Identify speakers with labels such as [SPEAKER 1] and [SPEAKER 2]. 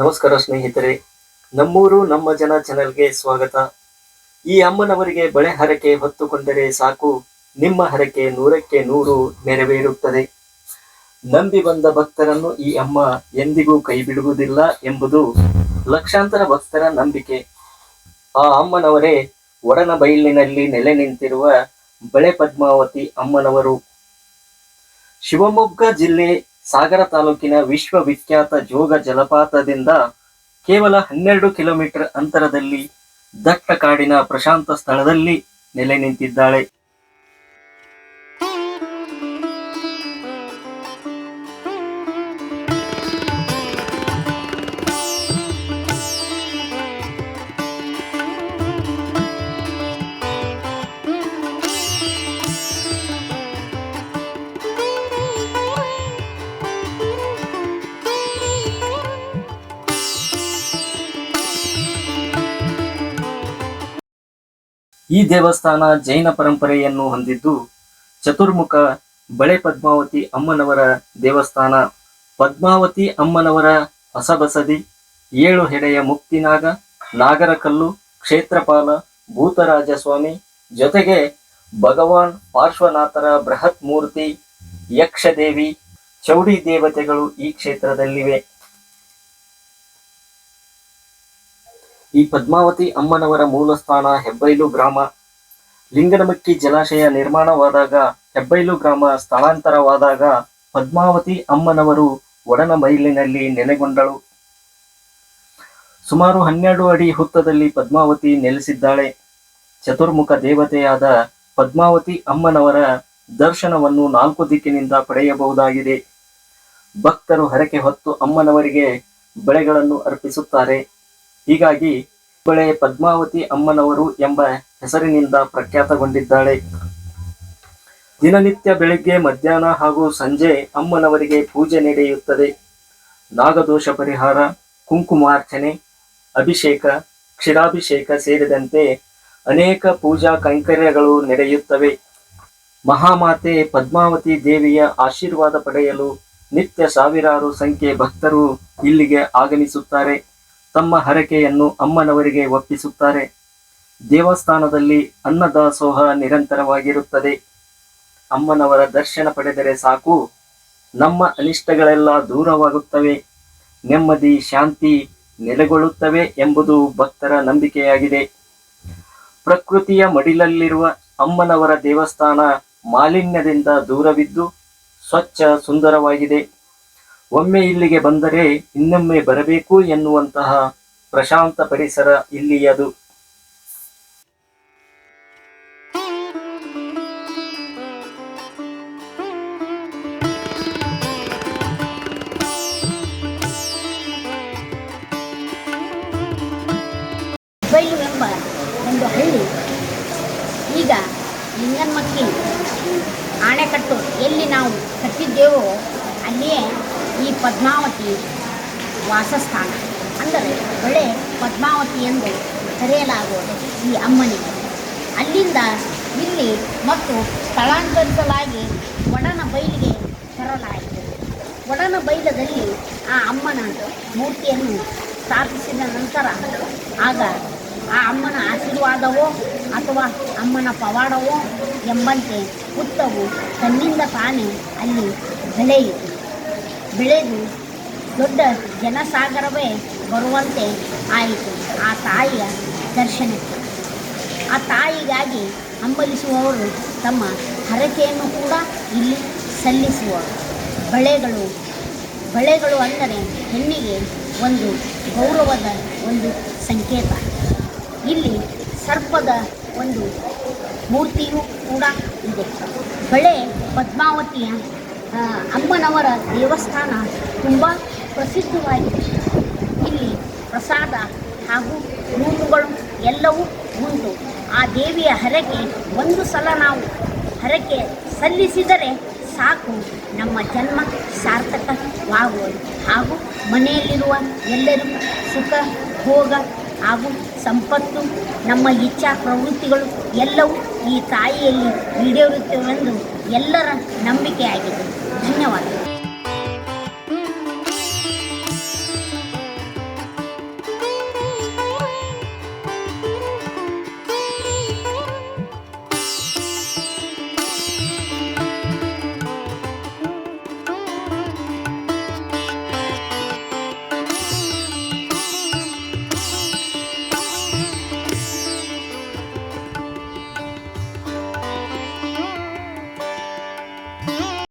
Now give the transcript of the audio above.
[SPEAKER 1] ನಮಸ್ಕಾರ ಸ್ನೇಹಿತರೆ. ನಮ್ಮೂರು ನಮ್ಮ ಜನ ಚಾನೆಲ್ಗೆ ಸ್ವಾಗತ. ಈ ಅಮ್ಮನವರಿಗೆ ಬಳೆ ಹರಕೆ ಹೊತ್ತುಕೊಂಡರೆ ಸಾಕು. ನಿಮ್ಮ ಹರಕೆ ನೂರಕ್ಕೆ ನೂರು ನೆರವೇರುತ್ತದೆ. ನಂಬಿ ಬಂದ ಭಕ್ತರನ್ನು ಈ ಅಮ್ಮ ಎಂದಿಗೂ ಕೈ ಬಿಡುವುದಿಲ್ಲ ಎಂಬುದು ಲಕ್ಷಾಂತರ ಭಕ್ತರ ನಂಬಿಕೆ. ಆ ಅಮ್ಮನವರೇ ಒಡನ ಬೈಲಿನಲ್ಲಿ ನೆಲೆ ನಿಂತಿರುವ ಬಳೆ ಪದ್ಮಾವತಿ ಅಮ್ಮನವರು. ಶಿವಮೊಗ್ಗ ಜಿಲ್ಲೆ ಸಾಗರ ತಾಲೂಕಿನ ವಿಶ್ವವಿಖ್ಯಾತ ಜೋಗ ಜಲಪಾತದಿಂದ ಕೇವಲ ಹನ್ನೆರಡು ಕಿಲೋಮೀಟರ್ ಅಂತರದಲ್ಲಿ ದಟ್ಟ ಕಾಡಿನ ಪ್ರಶಾಂತ ಸ್ಥಳದಲ್ಲಿ ನೆಲೆ ನಿಂತಿದ್ದಾಳೆ. ಈ ದೇವಸ್ಥಾನ ಜೈನ ಪರಂಪರೆಯನ್ನು ಹೊಂದಿದ್ದು ಚತುರ್ಮುಖ ಬಳೆ ಪದ್ಮಾವತಿ ಅಮ್ಮನವರ ದೇವಸ್ಥಾನ, ಪದ್ಮಾವತಿ ಅಮ್ಮನವರ ಹೊಸಬಸದಿ, ಏಳು ಹೆಡೆಯ ಮುಕ್ತಿನಾಗ, ನಾಗರಕಲ್ಲು, ಕ್ಷೇತ್ರಪಾಲ ಭೂತರಾಜ ಸ್ವಾಮಿ ಜೊತೆಗೆ ಭಗವಾನ್ ಪಾರ್ಶ್ವನಾಥರ ಬೃಹತ್ ಮೂರ್ತಿ ಯಕ್ಷದೇವಿ, ಚೌಡಿ ದೇವತೆಗಳು ಈ ಕ್ಷೇತ್ರದಲ್ಲಿವೆ. ಈ ಪದ್ಮಾವತಿ ಅಮ್ಮನವರ ಮೂಲ ಸ್ಥಾನ ಹೆಬ್ಬೈಲು ಗ್ರಾಮ. ಲಿಂಗನಮಕ್ಕಿ ಜಲಾಶಯ ನಿರ್ಮಾಣವಾದಾಗ ಹೆಬ್ಬೈಲು ಗ್ರಾಮ ಸ್ಥಳಾಂತರವಾದಾಗ ಪದ್ಮಾವತಿ ಅಮ್ಮನವರು ಒಡನ ಮೈಲಿನಲ್ಲಿ ನೆಲೆಗೊಂಡಳು. ಸುಮಾರು ಹನ್ನೆರಡು ಅಡಿ ಹುತ್ತದಲ್ಲಿ ಪದ್ಮಾವತಿ ನೆಲೆಸಿದ್ದಾಳೆ. ಚತುರ್ಮುಖ ದೇವತೆಯಾದ ಪದ್ಮಾವತಿ ಅಮ್ಮನವರ ದರ್ಶನವನ್ನು ನಾಲ್ಕು ದಿಕ್ಕಿನಿಂದ ಪಡೆಯಬಹುದಾಗಿದೆ. ಭಕ್ತರು ಹರಕೆ ಹೊತ್ತು ಅಮ್ಮನವರಿಗೆ ಬೆಳೆಗಳನ್ನು ಅರ್ಪಿಸುತ್ತಾರೆ. ಹೀಗಾಗಿ ಬಳೆ ಪದ್ಮಾವತಿ ಅಮ್ಮನವರು ಎಂಬ ಹೆಸರಿನಿಂದ ಪ್ರಖ್ಯಾತಗೊಂಡಿದ್ದಾಳೆ. ದಿನನಿತ್ಯ ಬೆಳಗ್ಗೆ, ಮಧ್ಯಾಹ್ನ ಹಾಗೂ ಸಂಜೆ ಅಮ್ಮನವರಿಗೆ ಪೂಜೆ ನಡೆಯುತ್ತದೆ. ನಾಗದೋಷ ಪರಿಹಾರ, ಕುಂಕುಮಾರ್ಚನೆ, ಅಭಿಷೇಕ, ಕ್ಷೀರಾಭಿಷೇಕ ಸೇರಿದಂತೆ ಅನೇಕ ಪೂಜಾ ಕೈಂಕರ್ಯಗಳು ನಡೆಯುತ್ತವೆ. ಮಹಾಮಾತೆ ಪದ್ಮಾವತಿ ದೇವಿಯ ಆಶೀರ್ವಾದ ಪಡೆಯಲು ನಿತ್ಯ ಸಾವಿರಾರು ಸಂಖ್ಯೆ ಭಕ್ತರು ಇಲ್ಲಿಗೆ ಆಗಮಿಸುತ್ತಾರೆ. ತಮ್ಮ ಹರಕೆಯನ್ನು ಅಮ್ಮನವರಿಗೆ ಒಪ್ಪಿಸುತ್ತಾರೆ. ದೇವಸ್ಥಾನದಲ್ಲಿ ಅನ್ನದಾಸೋಹ ನಿರಂತರವಾಗಿರುತ್ತದೆ. ಅಮ್ಮನವರ ದರ್ಶನ ಪಡೆದರೆ ಸಾಕು. ನಮ್ಮ ಅನಿಷ್ಟಗಳೆಲ್ಲ ದೂರವಾಗುತ್ತವೆ. ನೆಮ್ಮದಿ, ಶಾಂತಿ ನೆಲೆಗೊಳ್ಳುತ್ತವೆ ಎಂಬುದು ಭಕ್ತರ ನಂಬಿಕೆಯಾಗಿದೆ. ಪ್ರಕೃತಿಯ ಮಡಿಲಲ್ಲಿರುವ ಅಮ್ಮನವರ ದೇವಸ್ಥಾನ ಮಾಲಿನ್ಯದಿಂದ ದೂರವಿದ್ದು ಸ್ವಚ್ಛ ಸುಂದರವಾಗಿದೆ. ಒಮ್ಮೆ ಇಲ್ಲಿಗೆ ಬಂದರೆ ಇನ್ನೊಮ್ಮೆ ಬರಬೇಕು ಎನ್ನುವಂತಹ ಪ್ರಶಾಂತ ಪರಿಸರ ಇಲ್ಲಿಯದು.
[SPEAKER 2] ಬೈಲು ಎಂಬ ಒಂದು ಹಳ್ಳಿ. ಈಗ ಲಿಂಗನ್ಮಕ್ಕಿ ಆಣೆಕಟ್ಟು ಎಲ್ಲಿ ನಾವು ಕಟ್ಟಿದ್ದೇವೋ ಅಲ್ಲಿಯೇ ಈ ಪದ್ಮಾವತಿ ವಾಸಸ್ಥಾನ. ಅಂದರೆ ಬೆಳೆ ಪದ್ಮಾವತಿ ಎಂದು ಕರೆಯಲಾಗುವುದು ಈ ಅಮ್ಮನಿಗೆ. ಅಲ್ಲಿಂದ ಇಲ್ಲಿ ಮತ್ತು ಸ್ಥಳಾಂತರಿಸಲಾಗಿ ಒಡನ ಬೈಲಿಗೆ ತರಲಾಯಿತು. ಒಡನ ಬೈಲದಲ್ಲಿ ಆ ಅಮ್ಮನ ಮೂರ್ತಿಯನ್ನು ಸ್ಥಾಪಿಸಿದ ನಂತರ ಆಗ ಆ ಅಮ್ಮನ ಆಶೀರ್ವಾದವೋ ಅಥವಾ ಅಮ್ಮನ ಪವಾಡವೋ ಎಂಬಂತೆ ಹುತ್ತವು ತನ್ನಿಂದ ತಾನೇ ಅಲ್ಲಿ ಬೆಳೆಯಿತು. ಬೆಳೆದು ದೊಡ್ಡ ಜನಸಾಗರವೇ ಬರುವಂತೆ ಆಯಿತು. ಆ ತಾಯಿಯ ದರ್ಶನಕ್ಕೆ. ಆ ತಾಯಿಗಾಗಿ ಹಂಬಲಿಸುವವರು ತಮ್ಮ ಹರಕೆಯನ್ನು ಕೂಡ ಇಲ್ಲಿ ಸಲ್ಲಿಸುವ ಬಳೆಗಳು ಬಳೆಗಳು ಅಂದರೆ ಹೆಣ್ಣಿಗೆ ಒಂದು ಗೌರವದ ಒಂದು ಸಂಕೇತ. ಇಲ್ಲಿ ಸರ್ಪದ ಒಂದು ಮೂರ್ತಿಯೂ ಕೂಡ ಇದೆ. ಬಳೆ ಪದ್ಮಾವತಿಯ ಅಮ್ಮನವರ ದೇವಸ್ಥಾನ ತುಂಬ ಪ್ರಸಿದ್ಧವಾಗಿದೆ. ಇಲ್ಲಿ ಪ್ರಸಾದ ಹಾಗೂ ರೂಮುಗಳು ಎಲ್ಲವೂ ಉಂಟು. ಆ ದೇವಿಯ ಹರಕೆ ಒಂದು ಸಲ ನಾವು ಹರಕೆ ಸಲ್ಲಿಸಿದರೆ ಸಾಕು. ನಮ್ಮ ಜನ್ಮ ಸಾರ್ಥಕವಾಗುವುದು ಹಾಗೂ ಮನೆಯಲ್ಲಿರುವ ಎಲ್ಲರಿಗೂ ಸುಖ, ಭೋಗ ಹಾಗೂ ಸಂಪತ್ತು ನಮ್ಮ ಇಚ್ಛಾ ಪ್ರವೃತ್ತಿಗಳು ಎಲ್ಲವೂ ಈ ತಾಯಿಯಲ್ಲಿ ಈಡೇರುತ್ತವೆಂದು ಎಲ್ಲರ ನಂಬಿಕೆಯಾಗಿದೆ. ಧನ್ಯವಾದ